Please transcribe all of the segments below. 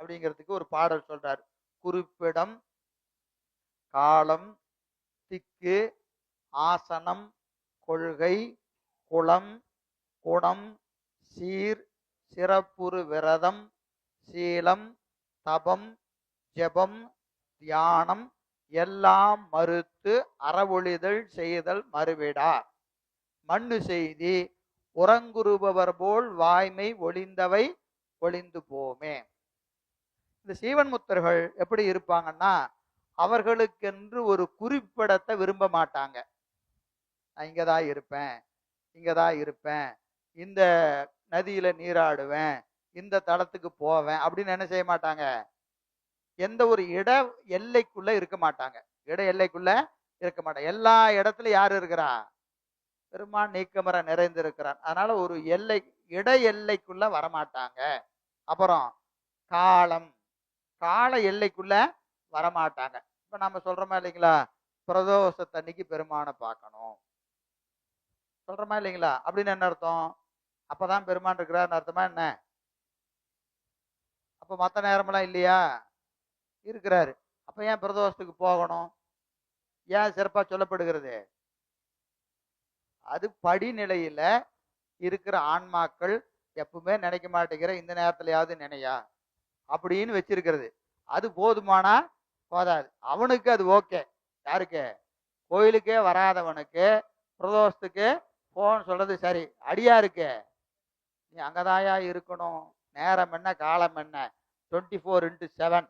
அப்படிங்கிறதுக்கு ஒரு பாடல் சொல்றார். குறிப்பிடம் காலம் திக்கு ஆசனம் கொள்கை குளம் குணம் சீர் சிறப்புறு விரதம் சீலம் தபம் ஜெபம் தியானம் எல்லாம் மறுத்து அறவொழிதல் செய்தல் மறுவிடா மண்ணு செய்தி உறங்குருபவர் போல் வாய்மை ஒளிந்தவை ஒளிந்து போமே. இந்த சீவன் முத்தர்கள் எப்படி இருப்பாங்கன்னா அவர்களுக்கென்று ஒரு குறிப்பிடத்தை விரும்ப மாட்டாங்க. நான் இங்கே தான் இருப்பேன் இங்கே தான் இருப்பேன் இந்த நதியில நீராடுவேன் இந்த தளத்துக்கு போவேன் அப்படின்னு என்ன செய்ய மாட்டாங்க? எந்த ஒரு இட எல்லைக்குள்ள இருக்க மாட்டாங்க. இட எல்லைக்குள்ள இருக்க மாட்டாங்க. எல்லா இடத்துல யார் இருக்கிறா? பெருமான் நீக்கமர நிறைந்திருக்கிறான். அதனால ஒரு எல்லை இட எல்லைக்குள்ள வரமாட்டாங்க. அப்புறம் காலம் கால எல்லைக்குள்ள வரமாட்டாங்க. இப்ப நம்ம சொல்றோமா இல்லைங்களா? பிரதோஷத்தன்னைக்கு பெருமானை பார்க்கணும். சொல்றோமா இல்லைங்களா? அப்படின்னு என்ன அர்த்தம்? அப்பதான் பெருமான் இருக்கிறாருன்னு அர்த்தமா என்ன? அப்ப மத்த நேரமெல்லாம் இல்லையா? இருக்கிறாரு. அப்ப ஏன் பிரதோஷத்துக்கு போகணும்? ஏன் சிறப்பா சொல்லப்படுகிறது? அது படிநிலையில இருக்கிற ஆன்மாக்கள் எப்பவுமே நினைக்க மாட்டேங்கிற இந்த நேரத்துலயாவது நினையா? அப்படின்னு வச்சிருக்கிறது. அது போதுமானா போதாது. அவனுக்கு அது ஓகே. யாருக்கு? கோயிலுக்கே வராதவனுக்கு பிரதோஷத்துக்கு போன்னு சொல்றது சரி. அடியாருக்கு? நீ அங்கதாயா இருக்கணும்? நேரம் என்ன? காலம் என்ன? டுவெண்ட்டி ஃபோர் இன்ட்டு செவன்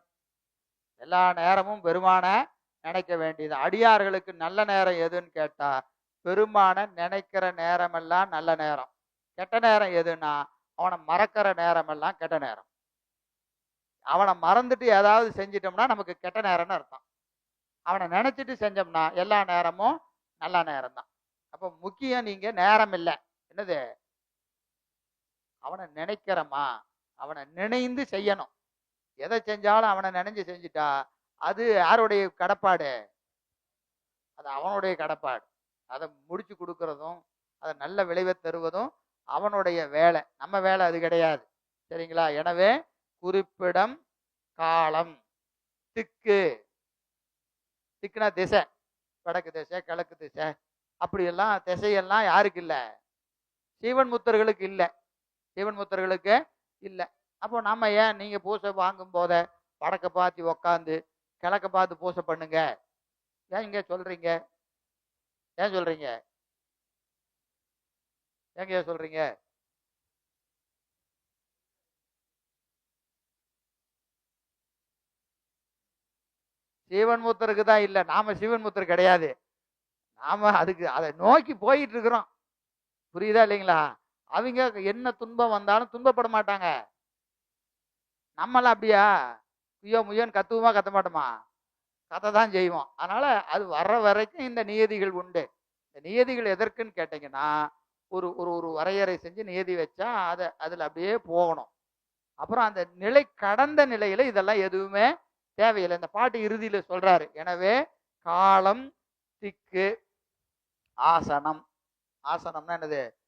எல்லா நேரமும் பெருமான நினைக்க வேண்டியது. அடியார்களுக்கு நல்ல நேரம் எதுன்னு கேட்டா பெருமான நினைக்கிற நேரமெல்லாம் நல்ல நேரம். கெட்ட நேரம் எதுன்னா அவனை மறக்கிற நேரமெல்லாம் கெட்ட நேரம். அவனை மறந்துட்டு ஏதாவது செஞ்சிட்டோம்னா நமக்கு கெட்ட நேரம்னு அர்த்தம். அவனை நினைச்சிட்டு செஞ்சோம்னா எல்லா நேரமும் நல்ல நேரம் தான் அப்போ முக்கியம் நீங்க நேரம் இல்லை. என்னது? அவனை நினைக்கிறோமா? அவனை நினைந்து செய்யணும். எதை செஞ்சாலும் அவனை நினைஞ்சு செஞ்சுட்டா அது யாருடைய கடப்பாடு? அது அவனுடைய கடப்பாடு. அதை முடிச்சு கொடுக்கறதும் அதை நல்ல விளைவை தருவதும் அவனுடைய வேலை. நம்ம வேலை அது கிடையாது. சரிங்களா? எனவே குறிப்பிடம் காலம். திக்கு. திக்குனா திசை. வடக்கு திசை கிழக்கு திசை. அப்படியெல்லாம் திசையெல்லாம் யாருக்கு இல்லை? சீவன் முத்தர்களுக்கு இல்லை. சீவன் முத்தர்களுக்கு இல்லை. அப்போ நம்ம ஏன் நீங்க பூசை வாங்கும் போத வடக்க பார்த்து உக்காந்து கிழக்க பார்த்து பூசை பண்ணுங்க? ஏன் இங்கே சொல்றீங்க? ஏன் சொல்றீங்க? ஏங்க சொல்கிறீங்க சிவன் முத்தருக்கு தான் இல்லை. நாம சிவன் முத்தர் கிடையாது. நாம அதுக்கு அதை நோக்கி போயிட்டு இருக்கிறோம் புரியுதா இல்லைங்களா? அவங்க என்ன துன்பம் வந்தாலும் துன்பப்பட மாட்டாங்க. நம்மளாம் அப்படியா? ஐயோ முயன் கத்துவோமா கத்த மாட்டோமா? கத்த தான் செய்வோம். அதனால அது வர்ற வரைக்கும் இந்த நியதிகள் உண்டு. இந்த நியதிகள் எதற்குன்னு கேட்டீங்கன்னா ஒரு ஒரு ஒரு வரையறை செஞ்சு நியதி வச்சா அதை அதில் அப்படியே போகணும். அப்புறம் அந்த நிலை கடந்த நிலையில இதெல்லாம் எதுவுமே தேவையில்லை. இந்த பாட்டு இறுதியில சொல்றாரு. எனவே காலம் திக்கு ஆசனம். ஆசனம்னா என்னது?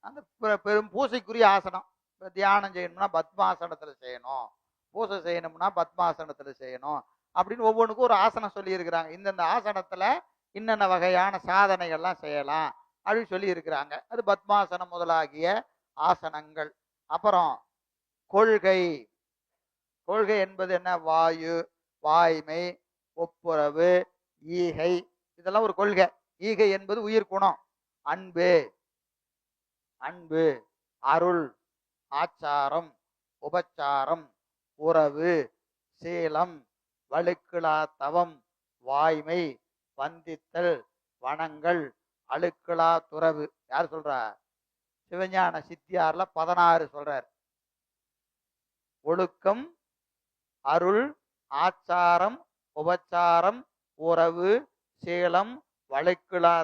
அந்த பெ- பெரும் பூசைக்குரிய ஆசனம். இப்போ தியானம் செய்யணும்னா பத்மாசனத்தில் செய்யணும். பூசை செய்யணும்னா பத்மாசனத்தில் செய்யணும் அப்படின்னு ஒவ்வொன்றுக்கும் ஒரு ஆசனம் சொல்லியிருக்கிறாங்க. இந்தந்த ஆசனத்தில் இன்னென்ன வகையான சாதனைகள்லாம் செய்யலாம் அப்படின்னு சொல்லியிருக்கிறாங்க. அது பத்மாசனம் முதலாகிய ஆசனங்கள். அப்புறம் கொள்கை கொள்கை என்பது என்ன? வாயு வாய்மை ஒப்புரவு ஈகை. இதெல்லாம் ஒரு கொள்கை. ஈகை என்பது உயிர் குணம். அன்பு. அன்பு அருள் ஆச்சாரம் உபச்சாரம் உறவு சீலம் வழுக்கிழா தவம் வாய்மை வந்தித்தல் வனங்கள் அழுக்கிழா துறவு. யார் சொல்றா? சிவஞான சித்தியார்ல பதினாறு சொல்றார். ஒழுக்கம் அருள் ஆச்சாரம் உபச்சாரம் உறவு சேலம் வழுக்கிலா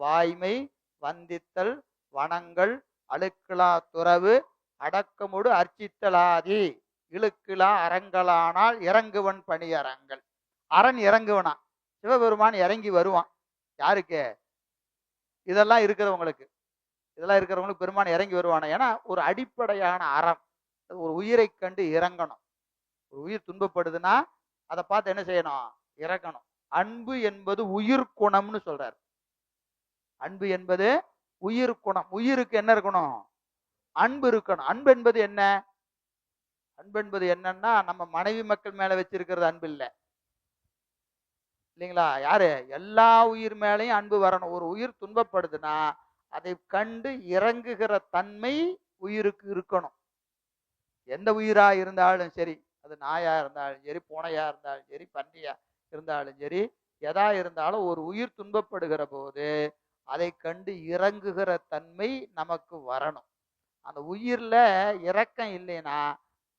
வாய்மை வந்தித்தல் வனங்கள் அழுக்கிலா துறவு அடக்கமுடு அர்ச்சித்தலாதி இழுக்கிலா அரங்கலானால் இறங்குவன் பணியரங்கள். அரண் இறங்குவனா? சிவபெருமான் இறங்கி வருவான். யாருக்கு? இதெல்லாம் இருக்கிறவங்களுக்கு. இதெல்லாம் இருக்கிறவங்களுக்கு பெருமான் இறங்கி வருவானா? ஏன்னா ஒரு அடிப்படையான அறம். ஒரு உயிரை கண்டு இறங்கணும். ஒரு உயிர் துன்பப்படுதுன்னா அதை பார்த்து என்ன செய்யணும்? இறக்கணும். அன்பு என்பது உயிர் குணம்னு சொல்றாரு. அன்பு என்பது உயிர் குணம். உயிருக்கு என்ன இருக்கணும்? அன்பு இருக்கணும். அன்பு என்பது என்ன? அன்பு என்பது என்னன்னா நம்ம மனைவி மக்கள் மேல வச்சிருக்கிறது அன்பு இல்லை. இல்லைங்களா? யாரு? எல்லா உயிர் மேலேயும் அன்பு வரணும். ஒரு உயிர் துன்பப்படுதுன்னா அதை கண்டு இறங்குகிற தன்மை உயிருக்கு இருக்கணும். எந்த உயிரா இருந்தாலும் சரி. அது நாயா இருந்தாலும் சரி பூனையா இருந்தாலும் சரி பன்றியா இருந்தாலும் சரி எதா இருந்தாலும் ஒரு உயிர் துன்பப்படுகிற போது அதை கண்டு இறங்குகிற தன்மை நமக்கு வரணும். அந்த உயிர்ல இரக்கம் இல்லைன்னா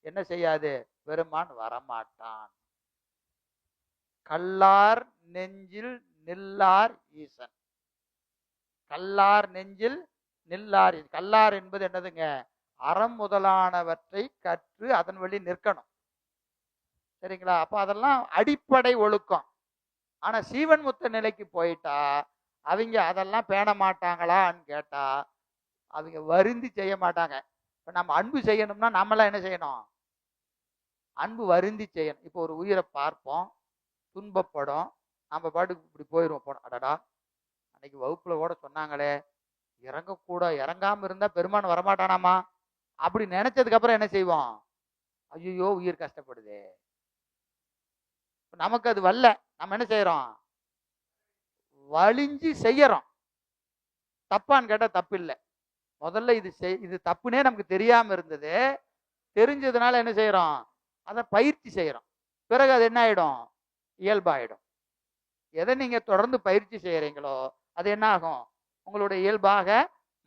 என்ன செய்யாது? பெருமான் வரமாட்டான். கல்லார் நெஞ்சில் நில்லார் ஈசன். கல்லார் நெஞ்சில் நில்லார் கல்லார் என்பது என்னதுங்க? அறம் முதலானவற்றை கற்று அதன் வழி நிற்கணும். சரிங்களா? அப்ப அதெல்லாம் அடிப்படை ஒழுக்கம். ஆனா சீவன் முத்த நிலைக்கு போயிட்டா அவங்க அதெல்லாம் பேண மாட்டாங்களான்னு கேட்டா அவங்க வருந்தி செய்ய மாட்டாங்க. இப்ப நம்ம அன்பு செய்யணும்னா நம்மளாம் என்ன செய்யணும்? அன்பு வருந்தி செய்யணும். இப்போ ஒரு உயிரை பார்ப்போம் துன்பப்படும் நம்ம பாட்டுக்கு இப்படி போயிடுவோம் போனோம் அடடா! அன்னைக்கு வகுப்புல கூட சொன்னாங்களே இறங்கக்கூட இறங்காம இருந்தா பெருமான் வரமாட்டானாமா? அப்படி நினைச்சதுக்கு அப்புறம் என்ன செய்வோம்? ஐயோ உயிர் கஷ்டப்படுது. நமக்கு அது வரல. நம்ம என்ன செய்யறோம் வலிஞ்சு செய்யறோம். தப்பான்னு கேட்டால் தப்பு இல்லை. முதல்ல இது செய் இது தப்புனே நமக்கு தெரியாம இருந்தது. தெரிஞ்சதுனால என்ன செய்யறோம் அதை பயிற்சி செய்யறோம் பிறகு அது என்ன ஆயிடும்? இயல்பாயிடும். எதை நீங்க தொடர்ந்து பயிற்சி செய்யறீங்களோ அது என்ன ஆகும்? உங்களுடைய இயல்பாக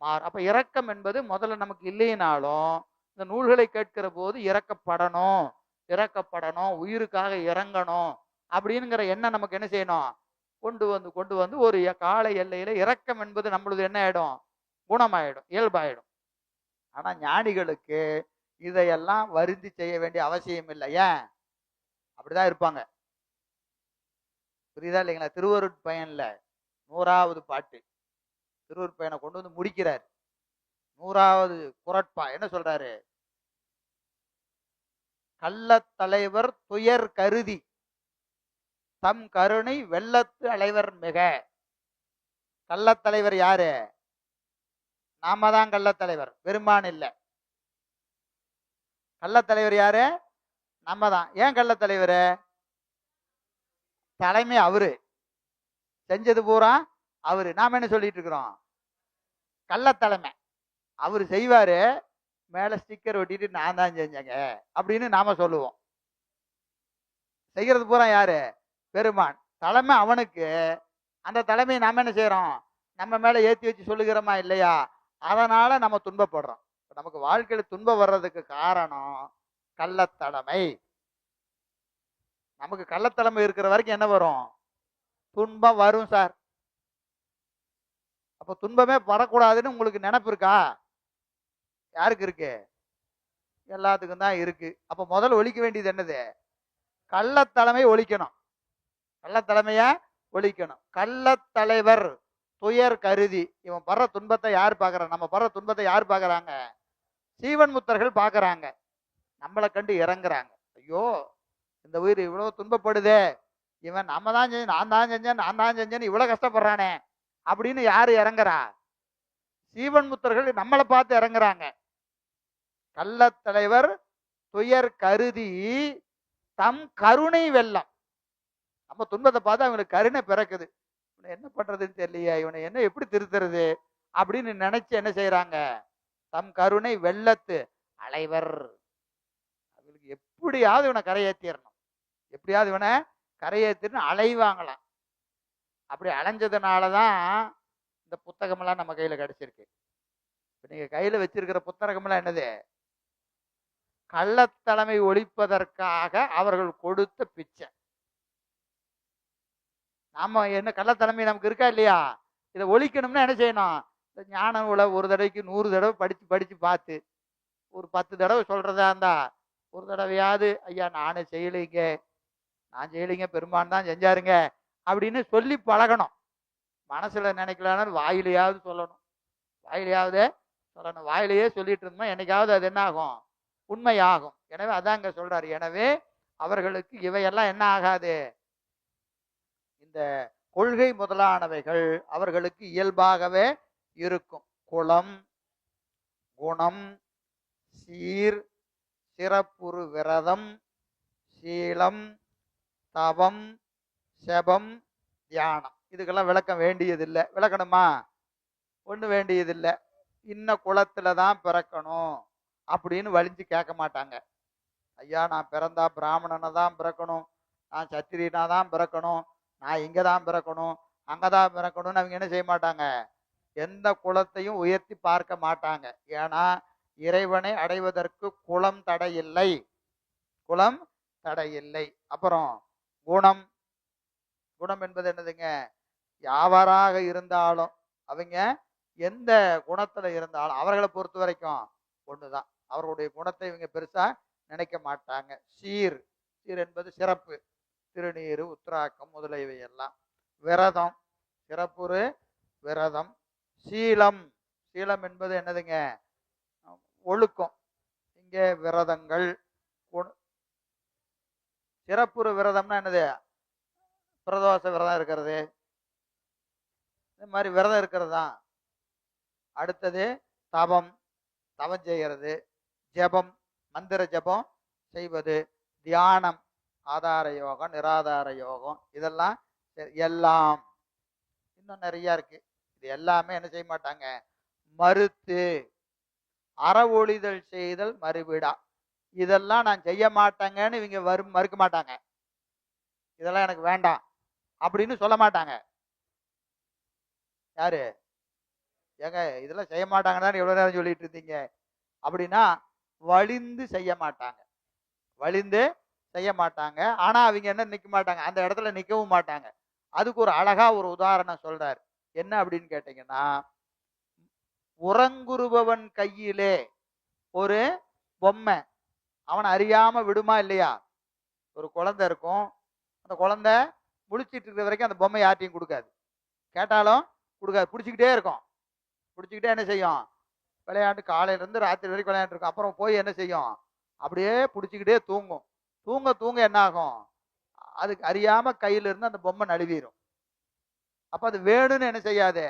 மாறும். அப்ப இரக்கம் என்பது முதல்ல நமக்கு இல்லைனாலும் இந்த நூல்களை கேட்கிற போது இறக்கப்படணும் இறக்கப்படணும் உயிருக்காக இறங்கணும் அப்படிங்கிற எண்ணம் நமக்கு என்ன செய்யணும்? கொண்டு வந்து கொண்டு வந்து ஒரு கால எல்லையில இறக்கம் என்பது நம்மளது என்ன ஆயிடும்? குணமாயிடும் இயல்பாயிடும். ஆனா ஞானிகளுக்கு இதையெல்லாம் வருந்தி செய்ய வேண்டிய அவசியம் இல்லை. ஏன்? அப்படிதான் இருப்பாங்க. புரியுதா இல்லைங்களா? திருவருட்பயன்ல நூறாவது பாட்டு. திருவருட்பயனை கொண்டு வந்து முடிக்கிறார். நூறாவது குரட்பா என்ன சொல்றாரு? கள்ளத்தலைவர் துயர் கருதி. தம் கருணை வெள்ளத்து அலைவர் மிக. கள்ளத்தலைவர் யாரு? நாம தான் கள்ளத்தலைவர் பெருமான் இல்ல. கள்ளத்தலைவர் யாரு? நம்ம தான். ஏன் கள்ளத்தலைவர் தலைமை அவரு. செஞ்சது பூரா அவரு. நாம என்ன சொல்லிட்டு இருக்கிறோம்? கள்ளத்தலைமை அவரு செய்வாரு. மேலே ஸ்டிக்கர் ஒட்டிட்டு நான் தான் செஞ்சேங்க அப்படின்னு நாம சொல்லுவோம். செய்கிறது பூரா யாரு? பெருமான். தலைமை அவனுக்கு. அந்த தலைமையை நாம என்ன செய்யறோம் நம்ம மேல ஏத்தி வச்சு சொல்லுகிறோமா இல்லையா? அதனால நம்ம துன்பப்படுறோம். நமக்கு வாழ்க்கையில துன்பம் வர்றதுக்கு காரணம் கள்ளத்தலைமை. நமக்கு கள்ளத்தலைமை இருக்கிற வரைக்கும் என்ன வரும்? துன்பம் வரும் சார். அப்ப துன்பமே வரக்கூடாதுன்னு உங்களுக்கு நினைப்பு இருக்கா? யாருக்கு இருக்கு? எல்லாத்துக்கும் தான் இருக்கு. அப்ப முதல்ல ஒழிக்க வேண்டியது என்னது? கள்ளத்தலைமை ஒழிக்கணும் கள்ளத்தலைமைய? ஒழிக்கணும் கள்ளத்தலைவர் துயர் கருதி. இவன் படுற துன்பத்தை யார் பார்க்குறான் நம்ம படுற துன்பத்தை யார் பார்க்குறாங்க? சீவன் முத்தர்கள் பார்க்குறாங்க. நம்மளை கண்டு இறங்குறாங்க. ஐயோ இந்த உயிர் இவ்வளவு துன்பப்படுதே. இவன் நம்ம தான் செஞ்சேன் நான் தான் செஞ்சேன் நான் தான் செஞ்சேன்னு இவ்வளவு கஷ்டப்படுறானே. அப்படின்னு யாரு இறங்குறா? சீவன் முத்தர்கள் நம்மளை பார்த்து இறங்குறாங்க. கள்ளத்தலைவர் துயர் கருதி தம் கருணை வெள்ளம் நம்ம துன்பத்தை பார்த்து அவங்களுக்கு கருணை பிறக்குது. இவனை என்ன பண்றதுன்னு தெரியலையே இவனை என்ன எப்படி திருத்துறது அப்படின்னு நினைச்சு என்ன செய்யறாங்க தம் கருணை வெள்ளத்து அலைவர். அவங்களுக்கு எப்படியாவது இவனை கரையேற்றிடணும் எப்படியாவது இவனை கரையேற்றின்னு அலைவாங்களாம் அப்படி அலைஞ்சதுனால தான் இந்த புத்தகமெல்லாம் நம்ம கையில் கிடச்சிருக்கு. இப்போ நீங்கள் கையில் வச்சிருக்கிற புத்தகமெல்லாம் என்னது? கள்ளத்தலைமை ஒழிப்பதற்காக அவர்கள் கொடுத்த பிச்சை. நாம என்ன கள்ளத்தலைமை நமக்கு இருக்கா இல்லையா? இதை ஒழிக்கணும்னா என்ன செய்யணும்? இந்த ஞான உலக ஒரு தடவைக்கு நூறு தடவை படித்து படித்து பார்த்து ஒரு பத்து தடவை சொல்றதா இருந்தா ஒரு தடவையாவது ஐயா நானே செய்யலைங்க. நான் செய்யலைங்க. பெருமான் தான் செஞ்சாருங்க. அப்படின்னு சொல்லி பழகணும். மனசுல நினைக்கலான்னு வாயிலையாவது சொல்லணும். வாயிலையாவது சொல்லணும். வாயிலேயே சொல்லிட்டு இருந்தோம் என்னைக்காவது அது என்ன ஆகும்? உண்மையாகும். எனவே அதான் சொல்றாரு. எனவே அவர்களுக்கு இவையெல்லாம் என்ன ஆகாது? இந்த கொள்கை முதலானவைகள் அவர்களுக்கு இயல்பாகவே இருக்கும். குளம் குணம் சீர் சிறப்புறு விரதம் சீலம் தவம் செபம் தியானம். இதுக்கெல்லாம் விளக்கம் வேண்டியதில்லை. விளக்கணுமா? ஒன்றும் வேண்டியதில்லை. இன்ன குளத்தில் தான் பிறக்கணும். அப்படின்னு வலிஞ்சு கேட்க மாட்டாங்க. ஐயா நான் பிறந்தா பிராமணனை தான் பிறக்கணும். நான் சத்திரியனா தான் பிறக்கணும். நான் இங்கே தான் பிறக்கணும். அங்கே தான் பிறக்கணும்னு அவங்க என்ன செய்ய மாட்டாங்க? எந்த குலத்தையும் உயர்த்தி பார்க்க மாட்டாங்க. ஏன்னா இறைவனை அடைவதற்கு குலம் தடையில்லை. குலம் தடையில்லை. அப்புறம் குணம். குணம் என்பது என்னதுங்க? யாவராக இருந்தாலும் அவங்க எந்த குணத்தில் இருந்தாலும் அவர்களை பொறுத்த வரைக்கும் ஒன்று தான் அவர்களுடைய குணத்தை இவங்க பெருசா நினைக்க மாட்டாங்க. சீர். சீர் என்பது சிறப்பு. திருநீர் உத்ராக்கம் முதலியவை எல்லாம். விரதம். சிறப்புரு விரதம். சீலம். சீலம் என்பது என்னதுங்க? ஒழுக்கம். இங்கே விரதங்கள். குண- விரதம்னா என்னது? பிரதோஷ விரதம் இருக்கிறது. இந்த மாதிரி விரதம் இருக்கிறது தான் அடுத்தது தவம். தவம் செய்கிறது. ஜெபம் மந்திர ஜெபம் செய்வது தியானம் ஆதார யோகம் நிராதார யோகம் இதெல்லாம் எல்லாம். இன்னும் நிறைய இருக்கு. இது எல்லாமே என்ன செய்ய மாட்டாங்க? மறுத்து அறவொழிதல் செய்தல் மறுவிடா. இதெல்லாம் நான் செய்ய மாட்டேங்கன்னு இவங்க வரும் மறுக்க மாட்டாங்க. இதெல்லாம் எனக்கு வேண்டாம். அப்படின்னு சொல்ல மாட்டாங்க. யாரு? ஏங்க இதெல்லாம் செய்ய மாட்டாங்கன்னு எவ்வளவு நேரம் சொல்லிட்டு இருந்தீங்க. அப்படின்னா வலிந்து செய்ய மாட்டாங்க. வலிந்து செய்ய மாட்டாங்க. ஆனா அவங்க என்ன நிக்க மாட்டாங்க? அந்த இடத்துல நிக்கவும் மாட்டாங்க. அதுக்கு ஒரு அழகா ஒரு உதாரணம் சொல்றாரு. என்ன அப்படின்னு கேட்டீங்கன்னா உறங்குருபவன் கையிலே ஒரு பொம்மை அவன் அறியாம விடுமா இல்லையா? ஒரு குழந்தை இருக்கும். அந்த குழந்தை முழிச்சிட்டு இருக்கிற வரைக்கும் அந்த பொம்மை யார்ட்டையும் கொடுக்காது. கேட்டாலும் கொடுக்காது. பிடிச்சிக்கிட்டே இருக்கும். பிடிச்சிக்கிட்டே என்ன செய்யும்? விளையாண்டு காலையிலேருந்து ராத்திரி வரைக்கும் விளையாண்டு இருக்கும் அப்புறம் போய் என்ன செய்யும்? அப்படியே பிடிச்சிக்கிட்டே தூங்கும். தூங்க தூங்க என்ன ஆகும் அதுக்கு அறியாமல் கையில் இருந்து அந்த பொம்மை நழுவிடும் அப்போ அது வேணும்னு என்ன செய்யாது?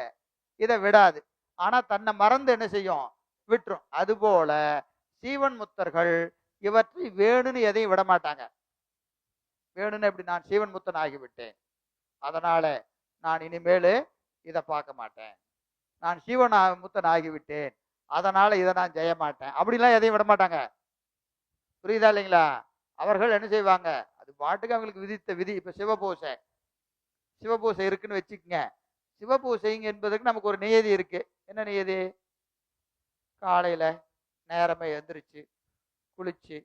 இதை விடாது. ஆனால் தன்னை மறந்து என்ன செய்யும்? விட்டுரும். அதுபோல சீவன் முத்தர்கள் இவற்றை வேணும்னு எதையும் விட மாட்டாங்க வேணும்னு எப்படி நான் சீவன் முத்தன் ஆகிவிட்டேன்? அதனால நான் இனிமேல் இதை பார்க்க மாட்டேன். நான் சீவன் முத்தன் ஆகிவிட்டேன். அதனால இதை நான் செய்ய மாட்டேன். அப்படிலாம் எதையும் விட மாட்டாங்க. புரியுதா இல்லைங்களா? அவர்கள் என்ன செய்வாங்க? அது பாட்டுக்கு அவங்களுக்கு விதித்த விதி. இப்ப சிவபூசை. சிவபூசை இருக்குன்னு வச்சுக்கோங்க. சிவபூசைங்க என்பதற்கு நமக்கு ஒரு நியதி இருக்கு. என்ன நியதி? காலையில நேரமே எந்திரிச்சு குளிச்சு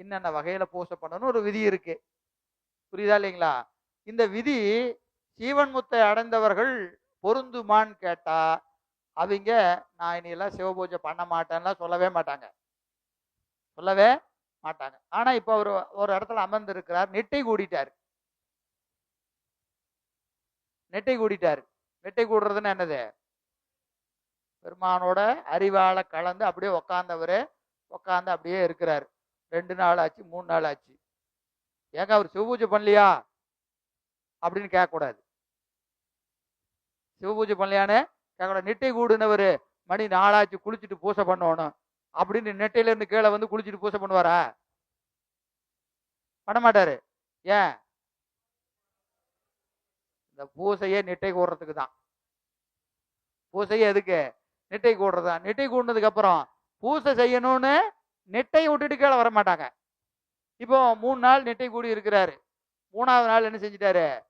என்னென்ன வகையில பூசை பண்ணணும் ஒரு விதி இருக்கு. புரியுதா இல்லைங்களா? இந்த விதி சீவன் முத்தை அடைந்தவர்கள் பொருந்துமான்னு கேட்டா அவங்க நான் இனியெல்லாம் சிவபூஜை பண்ண மாட்டேன்லாம் சொல்லவே மாட்டாங்க. சொல்லவே மாட்டாங்க. ஆனா இப்ப அவர் ஒரு இடத்துல அமர்ந்து இருக்கிறார் நெட்டை கூடிட்டார். நெட்டை கூடிட்டார். நெட்டை கூடுறதுன்னு என்னது? பெருமானோட அறிவால கலந்து அப்படியே உக்காந்தவர் உக்காந்து அப்படியே இருக்கிறார். ரெண்டு நாள் ஆச்சு மூணு நாள் ஆச்சு. ஏங்க அவர் சிவபூஜை பண்ணலையா? அப்படின்னு கேட்கக்கூடாது. சிவபூஜை பண்ணலையான்னு கேட்கக்கூடாது நெட்டை கூடுனவர் மணி நாளாச்சு குளிச்சுட்டு பூசை பண்ணணும். அப்படின்னு நெட்டையில இருந்து கீழே வந்து குளிச்சுட்டு பூசை பண்ணுவாரா? பண்ண மாட்டாரு. ஏன்? இந்த பூசையே நெட்டை கூடுறதுக்கு தான். பூசையே எதுக்கு? நெட்டை கூடுறது தான். நெட்டை கூடுனதுக்கு அப்புறம் பூசை செய்யணும்னு நெட்டை விட்டுட்டு கீழே வர மாட்டாங்க. இப்போ மூணு நாள் நெட்டை கூடி இருக்கிறாரு. மூணாவது நாள் என்ன செஞ்சிட்டாரு?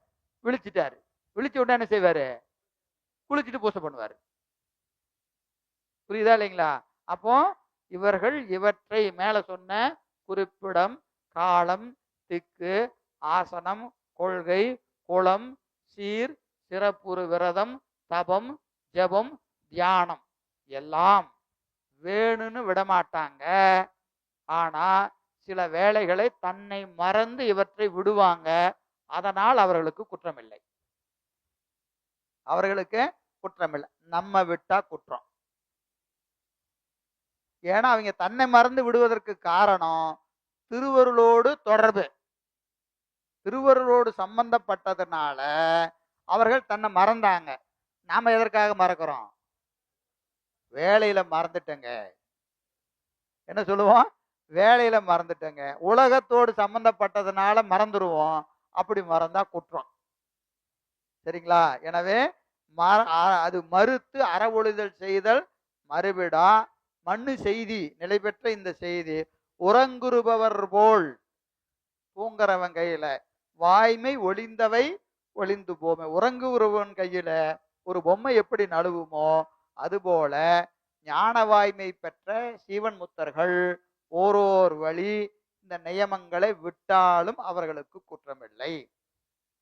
விழிச்சிட்டாரு. விழிச்ச உடனே என்ன செய்வாரு? குளிச்சுட்டு பூசை பண்ணுவார். புரியுதா இல்லைங்களா? அப்போ இவர்கள் இவற்றை மேல சொன்ன குறிப்பிடம் காலம் திக்கு ஆசனம் கொள்கை குளம் சீர் சிறப்புறு விரதம் தபம் ஜெபம் தியானம் எல்லாம் வேணும்னு விடமாட்டாங்க. ஆனா சில வேலைகளை தன்னை மறந்து இவற்றை விடுவாங்க. அதனால் அவர்களுக்கு குற்றமில்லை. அவர்களுக்கு குற்றமில்லை. நம்ம விட்டா குற்றம். ஏன்னா அவங்க தன்னை மறந்து விடுவதற்கு காரணம் திருவருளோடு தொடர்பு. திருவருளோடு சம்பந்தப்பட்டதுனால அவர்கள் தன்னை மறந்தாங்க. நாம எதற்காக மறக்கிறோம்? வேலையில மறந்துட்டேங்க. என்ன சொல்லுவோம்? வேலையில மறந்துட்டேங்க. உலகத்தோடு சம்பந்தப்பட்டதுனால மறந்துடுவோம் அப்படி மறந்தா குற்றம். சரிங்களா? எனவே மற- அது மறுத்து அறவொழுதல் செய்தல் மறுவிடா. மண்ணு செய்தி நிலை பெற்ற இந்த செய்தி உறங்குறுபவர் போல் தூங்குறவன் கையில வாய்மை ஒளிந்தவை ஒளிந்து போமே. உறங்குறவன் கையில ஒரு பொம்மை எப்படி நழுவுமோ அதுபோல ஞான வாய்மை பெற்ற சீவன் முத்தர்கள் ஓரோர் வழி இந்த நியமங்களை விட்டாலும் அவர்களுக்கு குற்றமில்லை.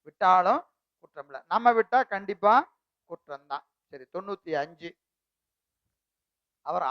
விட்டாலும் குற்றம் இல்லை நம்ம விட்டா கண்டிப்பா குற்றம்தான் சரி தொண்ணூத்தி அஞ்சு. அவர்